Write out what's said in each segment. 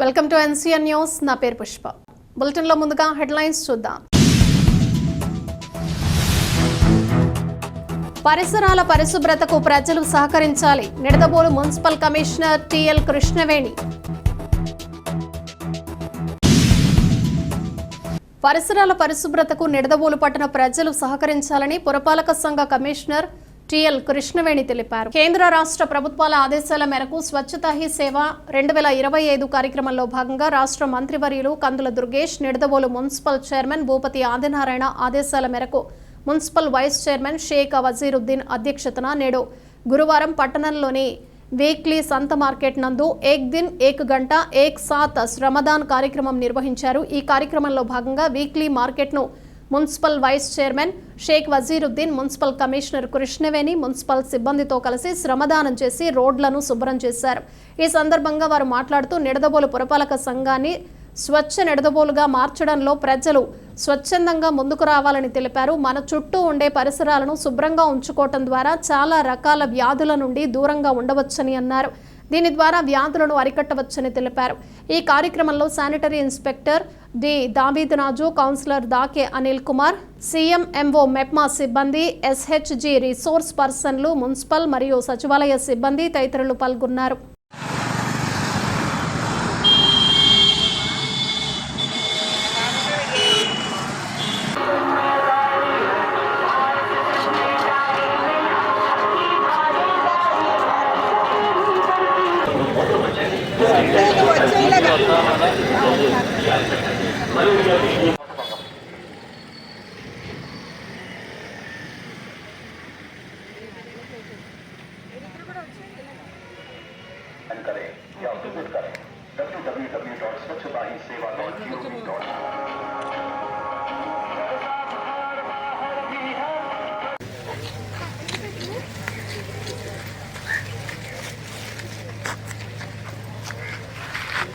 Welcome to NCN news నా పేరు పుష్ప. బులెటిన్లో ముందుగా హెడ్లైన్స్ చూద్దాం. పరిసరాల పరిశుభ్రతకు ప్రజలు సహకరించాలి. Nidadavolu municipal commissioner TL Krishnaveni. పరిసరాల పరిశుభ్రతకు నిడదబోలు పట్టణ ప్రజలు సహకరించాలని పురపాలక సంఘ కమిషనర్ టిఎల్ కృష్ణవేణి తెలిపారు. కేంద్ర రాష్ట్ర ప్రభుత్వాల ఆదేశాల మేరకు స్వచ్ఛతా హీ సేవ రెండు వేల ఇరవై ఐదు కార్యక్రమంలో భాగంగా రాష్ట్ర మంత్రివర్యులు కందుల దుర్గేష్ నిడదవోలు మున్సిపల్ చైర్మన్ భూపతి ఆదినారాయణ ఆదేశాల మేరకు municipal vice chairman Sheikh Vazeeruddin అధ్యక్షతన నేడు గురువారం పట్టణంలోని వీక్లీ సంత మార్కెట్ నందు ఏక్ దిన్ ఏక్ గంట ఏక్ సాత్ శ్రమదాన్ కార్యక్రమం నిర్వహించారు. ఈ కార్యక్రమంలో భాగంగా వీక్లీ మార్కెట్ను municipal vice chairman Sheikh Vazeeruddin municipal commissioner Krishnaveni municipal సిబ్బందితో కలిసి శ్రమదానం చేసి రోడ్లను శుభ్రం చేశారు. ఈ సందర్భంగా వారు మాట్లాడుతూ నిడదబోలు పురపాలక సంఘాన్ని స్వచ్ఛ నిడదబోలుగా మార్చడంలో ప్రజలు స్వచ్ఛందంగా ముందుకు రావాలని తెలిపారు. మన చుట్టూ ఉండే పరిసరాలను శుభ్రంగా ఉంచుకోవటం ద్వారా చాలా రకాల వ్యాధుల నుండి దూరంగా ఉండవచ్చని అన్నారు. దీని ద్వారా వ్యాధులను అరికట్టవచ్చని తెలిపారు. ఈ కార్యక్రమంలో sanitary inspector D. Daveed Raju councillor Dake Anil Kumar CM MO MEPMA సిబ్బంది ఎస్హెచ్జి రిసోర్స్ పర్సన్లు మున్సిపల్ మరియు సచివాలయ సిబ్బంది తదితరులు పాల్గొన్నారు. करें या विजिट करें www.swachhatahisewa.gov.in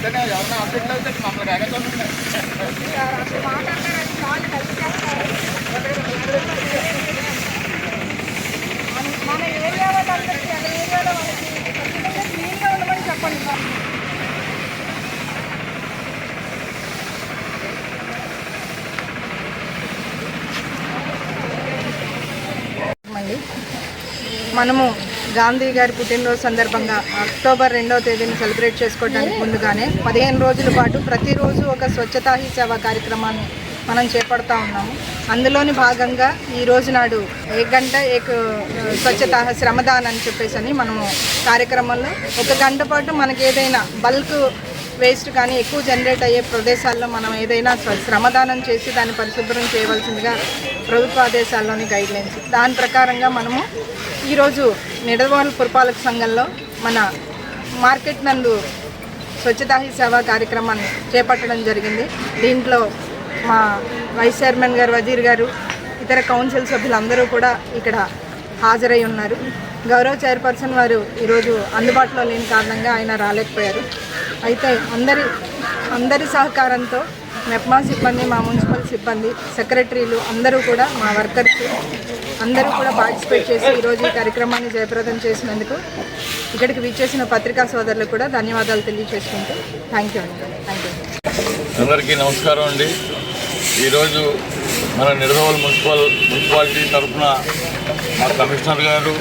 మీరు ఎట్లా మేడం మన ఏరియా వాళ్ళందరికీ అదే ఏరియాలో వాళ్ళకి ఖచ్చితంగా క్లీన్గా ఉండమని చెప్పండి సార్ మనము గాంధీ గారి పుట్టినరోజు సందర్భంగా అక్టోబర్ రెండవ తేదీని సెలబ్రేట్ చేసుకోవడానికి ముందుగానే పదిహేను రోజుల పాటు ప్రతిరోజు ఒక స్వచ్ఛతా హీ సేవ కార్యక్రమాన్ని మనం చేపడతా ఉన్నాము. అందులోని భాగంగా ఈ రోజు నాడు ఏ గంట ఏక్ స్వచ్ఛత శ్రమదాన్ అని చెప్పేసి అని మనము కార్యక్రమంలో ఒక గంట పాటు మనకి ఏదైనా బల్క్ వేస్ట్ కానీ ఎక్కువ జనరేట్ అయ్యే ప్రదేశాల్లో మనం ఏదైనా శ్రమదానం చేసి దాన్ని పరిశుభ్రం చేయవలసిందిగా ప్రభుత్వ ఆదేశాల్లోని గైడ్ లైన్స్ దాని ప్రకారంగా మనము ఈరోజు నిడదవోలు పురపాలక సంఘంలో మన మార్కెట్ నందు స్వచ్ఛతా హీ సేవ కార్యక్రమాన్ని చేపట్టడం జరిగింది. దీంట్లో మా వైస్ చైర్మన్ గారు వజీర్ గారు ఇతర కౌన్సిల్ సభ్యులందరూ కూడా ఇక్కడ హాజరై ఉన్నారు. గౌరవ చైర్పర్సన్ వారు ఈరోజు అందుబాటులో లేని కారణంగా ఆయన రాలేకపోయారు. అయితే అందరి అందరి సహకారంతో మెప్మా సిబ్బంది మా మున్సిపల్ సిబ్బంది సెక్రటరీలు అందరూ కూడా మా వర్కర్స్ అందరూ కూడా పార్టిసిపేట్ చేసి ఈరోజు ఈ కార్యక్రమాన్ని జయప్రదం చేసినందుకు ఇక్కడికి విచ్చేసిన పత్రికా సోదరులకు కూడా ధన్యవాదాలు తెలియజేసుకుంటూ థ్యాంక్ యూ అండి. థ్యాంక్ యూ అందరికీ నమస్కారం అండి. ఈరోజు మన నిర్మల్ మున్సిపల్ మున్సిపాలిటీ తరఫున మా కమిషనర్ గారు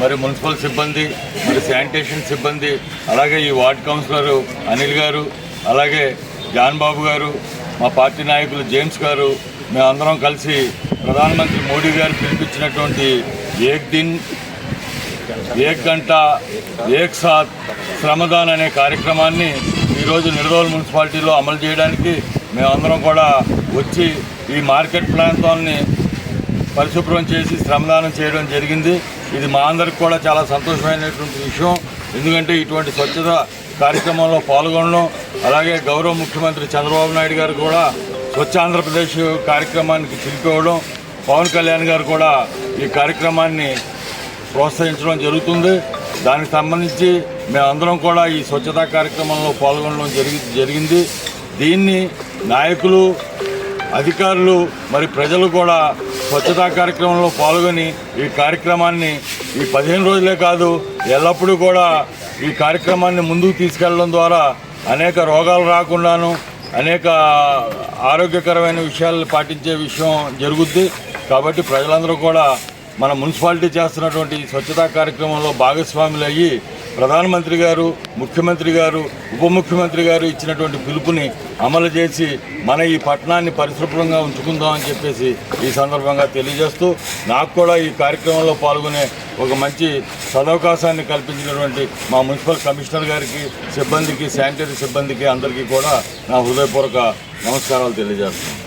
మరి మున్సిపల్ సిబ్బంది మరి శానిటేషన్ సిబ్బంది అలాగే ఈ వార్డ్ కౌన్సిలర్ అనిల్ గారు అలాగే జాన్ బాబు గారు మా పార్టీ నాయకులు జేమ్స్ గారు మేమందరం కలిసి ప్రధానమంత్రి మోడీ గారు పిలిపించినటువంటి ఏక్ దిన్ ఏక్ గంట ఏక్ సాత్ శ్రమదాన్ అనే కార్యక్రమాన్ని ఈరోజు నిర్దోల్ మున్సిపాలిటీలో అమలు చేయడానికి మేమందరం కూడా వచ్చి ఈ మార్కెట్ ప్రాంతాన్ని పరిశుభ్రం చేసి శ్రమదానం చేయడం జరిగింది. ఇది మా అందరికి కూడా చాలా సంతోషమైనటువంటి విషయం. ఎందుకంటే ఇటువంటి స్వచ్ఛత కార్యక్రమంలో పాల్గొనడం అలాగే గౌరవ ముఖ్యమంత్రి చంద్రబాబు నాయుడు గారు కూడా స్వచ్ఛ ఆంధ్రప్రదేశ్ కార్యక్రమానికి పిలిపివ్వడం పవన్ కళ్యాణ్ గారు కూడా ఈ కార్యక్రమాన్ని ప్రోత్సహించడం జరుగుతుంది. దానికి సంబంధించి మేమందరం కూడా ఈ స్వచ్ఛతా కార్యక్రమంలో పాల్గొనడం జరిగి జరిగింది. దీన్ని నాయకులు అధికారులు మరి ప్రజలు కూడా స్వచ్ఛతా కార్యక్రమంలో పాల్గొని ఈ కార్యక్రమాన్ని ఈ పదిహేను రోజులే కాదు ఎల్లప్పుడూ కూడా ఈ కార్యక్రమాన్ని ముందుకు తీసుకెళ్ళడం ద్వారా అనేక రోగాలు రాకుండాను అనేక ఆరోగ్యకరమైన విషయాలు పాటించే విషయం జరుగుద్ది. కాబట్టి ప్రజలందరూ కూడా మన మున్సిపాలిటీ చేస్తున్నటువంటి స్వచ్ఛతా కార్యక్రమంలో భాగస్వాములు అయ్యి ప్రధానమంత్రి గారు ముఖ్యమంత్రి గారు ఉప ముఖ్యమంత్రి గారు ఇచ్చినటువంటి పిలుపుని అమలు చేసి మన ఈ పట్టణాన్ని పరిశుభ్రంగా ఉంచుకుందాం అని చెప్పేసి ఈ సందర్భంగా తెలియజేస్తూ నాకు కూడా ఈ కార్యక్రమంలో పాల్గొనే ఒక మంచి సదవకాశాన్ని కల్పించినటువంటి మా మున్సిపల్ కమిషనర్ గారికి సిబ్బందికి శానిటరీ సిబ్బందికి అందరికీ కూడా నా హృదయపూర్వక నమస్కారాలు తెలియజేస్తున్నాను.